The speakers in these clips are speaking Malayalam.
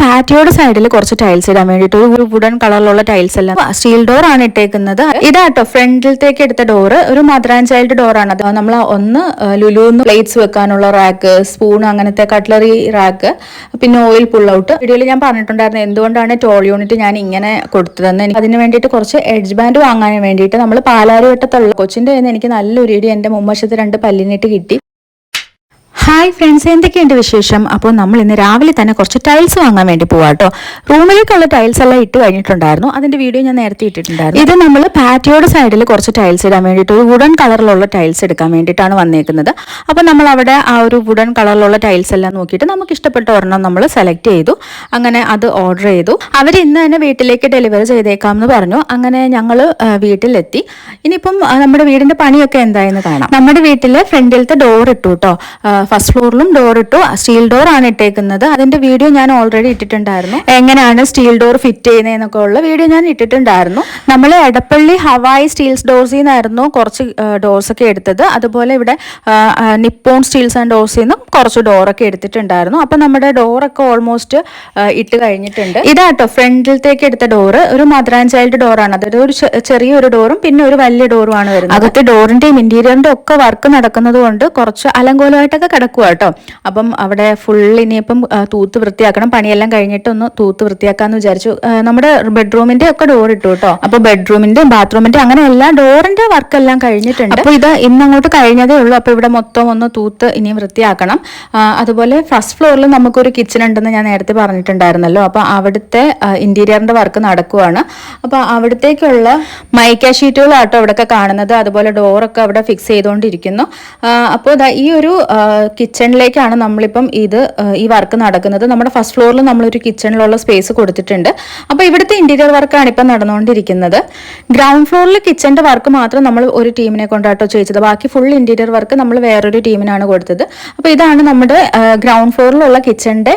പാറ്റിയോടെ സൈഡിൽ കുറച്ച് ടൈൽസ് ഇടാൻ വേണ്ടിട്ട് ഒരു വുഡൻ കളറിലുള്ള ടൈൽസ് എല്ലാം സ്റ്റീൽ ഡോർ ആണ് ഇട്ടേക്കുന്നത്. ഇതാട്ടോ ഫ്രണ്ടിലത്തേക്ക് എടുത്ത ഡോറ് ഒരു മദർ ആൻഡ് ചൈൽഡ് ഡോർ ആണ്. അത് നമ്മൾ ഒന്ന് ലുലുന്ന് പ്ലേറ്റ്സ് വെക്കാനുള്ള റാക്ക് സ്പൂൺ അങ്ങനത്തെ കട്ട്ലറി റാക്ക് പിന്നെ ഓയിൽ പുൾ ഔട്ട് വീഡിയോയിൽ ഞാൻ പറഞ്ഞിട്ടുണ്ടായിരുന്നു എന്തുകൊണ്ടാണ് ടോൾ യൂണിറ്റ് ഞാൻ ഇങ്ങനെ കൊടുത്തതെന്ന്. എനിക്ക് അതിന് വേണ്ടിയിട്ട് കുറച്ച് എഡ്ജ് ബാൻഡ് വാങ്ങാൻ വേണ്ടിയിട്ട് നമ്മൾ പാലാരി വട്ടത്തുള്ള നിന്ന് എനിക്ക് നല്ലൊരു ഇടി എന്റെ മുമ്പശത്ത് രണ്ട് പല്ലിനിട്ട് കിട്ടി. ഹായ് ഫ്രണ്ട്സ് എന്തൊക്കെയുണ്ട് വിശേഷം? അപ്പോൾ നമ്മൾ ഇന്ന് രാവിലെ തന്നെ കുറച്ച് ടൈൽസ് വാങ്ങാൻ വേണ്ടി പോവാം കേട്ടോ റൂമിലേക്കുള്ള ടൈൽസ് എല്ലാം ഇട്ട് കഴിഞ്ഞിട്ടുണ്ടായിരുന്നു. അതിന്റെ വീഡിയോ ഞാൻ നേരത്തെ ഇട്ടിട്ടുണ്ടായിരുന്നു. ഇത് നമ്മൾ പാറ്റിയോയുടെ സൈഡിൽ കുറച്ച് ടൈൽസ് ഇടാൻ വേണ്ടിയിട്ട് ഒരു വുഡൻ കളറിലുള്ള ടൈൽസ് എടുക്കാൻ വേണ്ടിയിട്ടാണ് വന്നേക്കുന്നത്. അപ്പോൾ നമ്മൾ അവിടെ ആ ഒരു വുഡൻ കളറിലുള്ള ടൈൽസ് എല്ലാം നോക്കിയിട്ട് നമുക്ക് ഇഷ്ടപ്പെട്ട ഒരെണ്ണം നമ്മൾ സെലക്ട് ചെയ്തു. അങ്ങനെ അത് ഓർഡർ ചെയ്തു. അവർ ഇന്ന് തന്നെ വീട്ടിലേക്ക് ഡെലിവറി ചെയ്തേക്കാം എന്ന് പറഞ്ഞു. അങ്ങനെ ഞങ്ങൾ വീട്ടിലെത്തി. ഇനിയിപ്പം നമ്മുടെ വീടിന്റെ പണിയൊക്കെ എന്തായെന്ന് കാണാം. നമ്മുടെ വീട്ടിലെ ഫ്രണ്ടിലത്തെ ഡോർ ഇട്ടു കേട്ടോ ഫസ്റ്റ് ഫ്ലോറിലും ഡോർ ഇട്ടു. സ്റ്റീൽ ഡോർ ആണ് ഇട്ടേക്കുന്നത്. അതിന്റെ വീഡിയോ ഞാൻ ഓൾറെഡി ഇട്ടിട്ടുണ്ടായിരുന്നു. എങ്ങനെയാണ് സ്റ്റീൽ ഡോർ ഫിറ്റ് ചെയ്യുന്നതെന്നൊക്കെ ഉള്ള വീഡിയോ ഞാൻ ഇട്ടിട്ടുണ്ടായിരുന്നു. നമ്മൾ എടപ്പള്ളി ഹവായ് സ്റ്റീൽസ് ഡോർസിൽ നിന്നായിരുന്നു കുറച്ച് ഡോർസ് ഒക്കെ എടുത്തത്. അതുപോലെ ഇവിടെ നിപ്പോൺ സ്റ്റീൽസ് ആൻഡ് ഡോർസിൽ നിന്നും കുറച്ച് ഡോറൊക്കെ എടുത്തിട്ടുണ്ടായിരുന്നു. അപ്പൊ നമ്മുടെ ഡോറൊക്കെ ഓൾമോസ്റ്റ് ഇട്ട് കഴിഞ്ഞിട്ടുണ്ട്. ഇതാട്ടോ ഫ്രണ്ടിലത്തേക്ക് എടുത്ത ഡോറ് ഒരു മദർ ആൻഡ് ചൈൽഡ് ഡോറാണ് അതായത് ഒരു ചെറിയ ചെറിയൊരു ഡോറും പിന്നെ ഒരു വലിയ ഡോറും ആണ് വരുന്നത്. അകത്ത് ഡോറിന്റെയും ഇന്റീരിയറിന്റെ ഒക്കെ വർക്ക് നടക്കുന്നത് കൊണ്ട് കുറച്ച് അലങ്കോലമായിട്ടൊക്കെ കിടക്കുക കേട്ടോ. അപ്പം അവിടെ ഫുൾ ഇനിയിപ്പം തൂത്ത് വൃത്തിയാക്കണം. പണിയെല്ലാം കഴിഞ്ഞിട്ട് ഒന്ന് തൂത്ത് വൃത്തിയാക്കാന്ന് വിചാരിച്ചു. നമ്മുടെ ബെഡ്റൂമിന്റെ ഒക്കെ ഡോർ ഇട്ടു കേട്ടോ. അപ്പൊ ബെഡ്റൂമിന്റെ ബാത്റൂമിന്റെ അങ്ങനെ എല്ലാ ഡോറിന്റെ വർക്ക് എല്ലാം കഴിഞ്ഞിട്ടുണ്ട്. അപ്പൊ ഇത് ഇന്നങ്ങോട്ട് കഴിഞ്ഞതേ ഉള്ളൂ. അപ്പൊ ഇവിടെ മൊത്തം ഒന്ന് തൂത്ത് ഇനിയും വൃത്തിയാക്കണം. അതുപോലെ ഫസ്റ്റ് ഫ്ലോറിൽ നമുക്കൊരു കിച്ചൺ ഉണ്ടെന്ന് ഞാൻ നേരത്തെ പറഞ്ഞിട്ടുണ്ടായിരുന്നല്ലോ. അപ്പൊ അവിടുത്തെ ഇന്റീരിയറിന്റെ വർക്ക് നടക്കുവാണ്. അപ്പൊ അവിടത്തേക്കുള്ള മൈക്ക ഷീറ്റുകളാട്ടോ ഇവിടെയൊക്കെ കാണുന്നത്. അതുപോലെ ഡോറൊക്കെ അവിടെ ഫിക്സ് ചെയ്തുകൊണ്ടിരിക്കുന്നു അപ്പോൾ ഈ ഒരു കിച്ചണിലേക്കാണ് നമ്മളിപ്പം ഇത് ഈ വർക്ക് നടക്കുന്നത്. നമ്മുടെ ഫസ്റ്റ് ഫ്ലോറിൽ നമ്മളൊരു കിച്ചണിലുള്ള സ്പേസ് കൊടുത്തിട്ടുണ്ട്. അപ്പോൾ ഇവിടുത്തെ ഇന്റീരിയർ വർക്കാണ് ഇപ്പം നടന്നുകൊണ്ടിരിക്കുന്നത്. ഗ്രൗണ്ട് ഫ്ലോറിൽ കിച്ചന്റെ വർക്ക് മാത്രം നമ്മൾ ഒരു ടീമിനെ കൊണ്ടാട്ടോ ചോദിച്ചത്. ബാക്കി ഫുൾ ഇന്റീരിയർ വർക്ക് നമ്മൾ വേറൊരു ടീമിനാണ് കൊടുത്തത്. അപ്പോൾ ഇതാണ് നമ്മുടെ ഗ്രൗണ്ട് ഫ്ലോറിലുള്ള കിച്ചന്റെ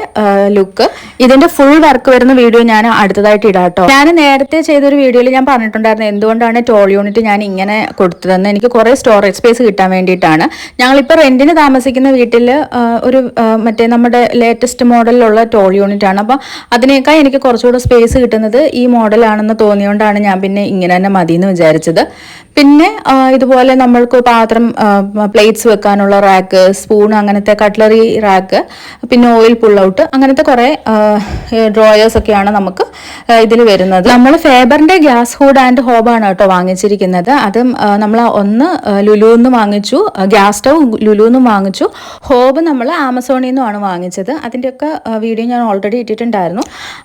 ലുക്ക് ഇതിന്റെ ഫുൾ വർക്ക് വരുന്ന വീഡിയോ ഞാൻ അടുത്തതായിട്ട് ഇടാട്ടോ. ഞാൻ നേരത്തെ ചെയ്തൊരു വീഡിയോയിൽ ഞാൻ പറഞ്ഞിട്ടുണ്ടായിരുന്നു എന്തുകൊണ്ടാണ് ടോൾ യൂണിറ്റ് ഞാൻ ഇങ്ങനെ കൊടുത്തതെന്ന്. എനിക്ക് കുറേ സ്റ്റോറേജ് സ്പേസ് കിട്ടാൻ വേണ്ടിയിട്ടാണ്. ഞങ്ങളിപ്പോൾ റെന്റിന് താമസിക്കുന്ന വീട്ടിൽ ഒരു മറ്റേ നമ്മുടെ ലേറ്റസ്റ്റ് മോഡലിലുള്ള ടോൾ യൂണിറ്റ് ആണ്. അപ്പോൾ അതിനേക്കാൾ എനിക്ക് കുറച്ചുകൂടെ സ്പേസ് കിട്ടുന്നത് ഈ മോഡലാണെന്ന് തോന്നിയോണ്ടാണ് ഞാൻ പിന്നെ ഇങ്ങനെ തന്നെ മതി എന്ന് വിചാരിച്ചത്. പിന്നെ ഇതുപോലെ നമ്മൾക്ക് പാത്രം പ്ലേറ്റ്സ് വെക്കാനുള്ള റാക്ക് സ്പൂൺ അങ്ങനത്തെ കട്ട്ലറി റാക്ക് പിന്നെ ഓയിൽ പുൾ ഔട്ട് അങ്ങനത്തെ കുറേ ഡ്രോയേഴ്സ് ഒക്കെയാണ് നമുക്ക് ഇതിൽ വരുന്നത്. നമ്മൾ ഫേബറിന്റെ ഗ്യാസ് ഹൂഡ് ആൻഡ് ഹോബാണ് കേട്ടോ വാങ്ങിച്ചിരിക്കുന്നത്. അതും നമ്മൾ ഒന്ന് ലുലുന്ന് വാങ്ങിച്ചു ഗ്യാസ് സ്റ്റൗ ലുലുന്ന് വാങ്ങിച്ചു. ഹോബ് നമ്മൾ ആമസോണിൽ നിന്നുമാണ് വാങ്ങിച്ചത്. അതിന്റെയൊക്കെ വീഡിയോ ഞാൻ ഓൾറെഡി ഇട്ടിട്ടുണ്ടായിരുന്നു.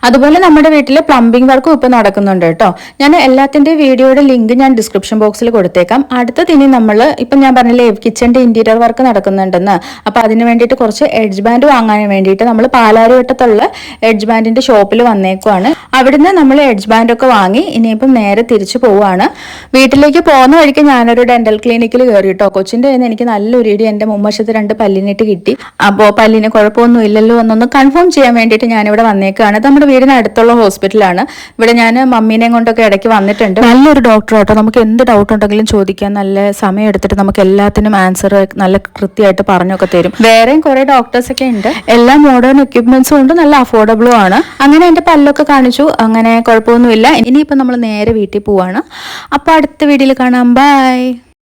അതുപോലെ നമ്മുടെ വീട്ടിൽ പ്ലംബിംഗ് വർക്കും ഇപ്പോൾ നടക്കുന്നുണ്ട് കേട്ടോ. ഞാൻ എല്ലാത്തിന്റെ വീഡിയോയുടെ ലിങ്ക് ഞാൻ ഡിസ്ക്രിപ്ഷൻ ബോക്സിൽ കൊടുത്തേക്കാം. അടുത്തത് ഇനി നമ്മൾ ഇപ്പം ഞാൻ പറഞ്ഞില്ലേ കിച്ചന്റെ ഇന്റീരിയർ വർക്ക് നടക്കുന്നുണ്ടെന്ന്. അപ്പോൾ അതിന് വേണ്ടിയിട്ട് കുറച്ച് എഡ്ജ് ബാൻഡ് വാങ്ങാൻ വേണ്ടിയിട്ട് നമ്മൾ പാലാരിവട്ടത്തുള്ള എഡ്ജ് ബാൻഡിന്റെ ഷോപ്പിൽ വന്നേക്കുവാണ്. അവിടുന്ന് നമ്മൾ എഡ്ജ് ബാൻഡൊക്കെ വാങ്ങി ഇനിയിപ്പം നേരെ തിരിച്ചു പോവുകയാണ്. വീട്ടിലേക്ക് പോകുന്ന വഴിക്ക് ഞാനൊരു ഡെന്റൽ ക്ലിനിക്കിൽ കയറി കേട്ടോ. കൊച്ചിന്റെ എനിക്ക് നല്ലൊരു ഇടി. എന്റെ മുമ്പശത്ത് രണ്ട് പല്ലിനിട്ട് കിട്ടി. അപ്പോൾ പല്ലിന് കുഴപ്പമൊന്നും ഇല്ലല്ലോ എന്നൊന്ന് കൺഫേം ചെയ്യാൻ വേണ്ടിയിട്ട് ഞാനിവിടെ വന്നേക്കാണ്. നമ്മുടെ വീടിന് അടുത്തുള്ള ഹോസ്പിറ്റലാണ് ഇവിടെ ഞാൻ മമ്മീനെയും കൊണ്ടൊക്കെ ഇടയ്ക്ക് വന്നിട്ടുണ്ട്. നല്ലൊരു ഡോക്ടർ കേട്ടോ നമുക്ക് എന്ത് ഡൗട്ട് ഉണ്ടെങ്കിലും ചോദിക്കാൻ നല്ല സമയം എടുത്തിട്ട് നമുക്ക് എല്ലാത്തിനും ആൻസർ നല്ല കൃത്യമായിട്ട് പറഞ്ഞൊക്കെ തരും. വേറെയും കുറെ ഡോക്ടേഴ്സ് ഒക്കെ ഉണ്ട്. എല്ലാ മോഡേൺ എക്യുപ്മെന്റ്സും ഉണ്ട്. നല്ല അഫോർഡബിളും ആണ്. അങ്ങനെ എന്റെ പല്ലൊക്കെ കാണിച്ചു. അങ്ങനെ കുഴപ്പമൊന്നുമില്ല. ഇനിയിപ്പോൾ നമ്മൾ നേരെ വീട്ടിൽ പോവാണ്. അപ്പോൾ അടുത്ത വീഡിയോയിൽ കാണാം. ബൈ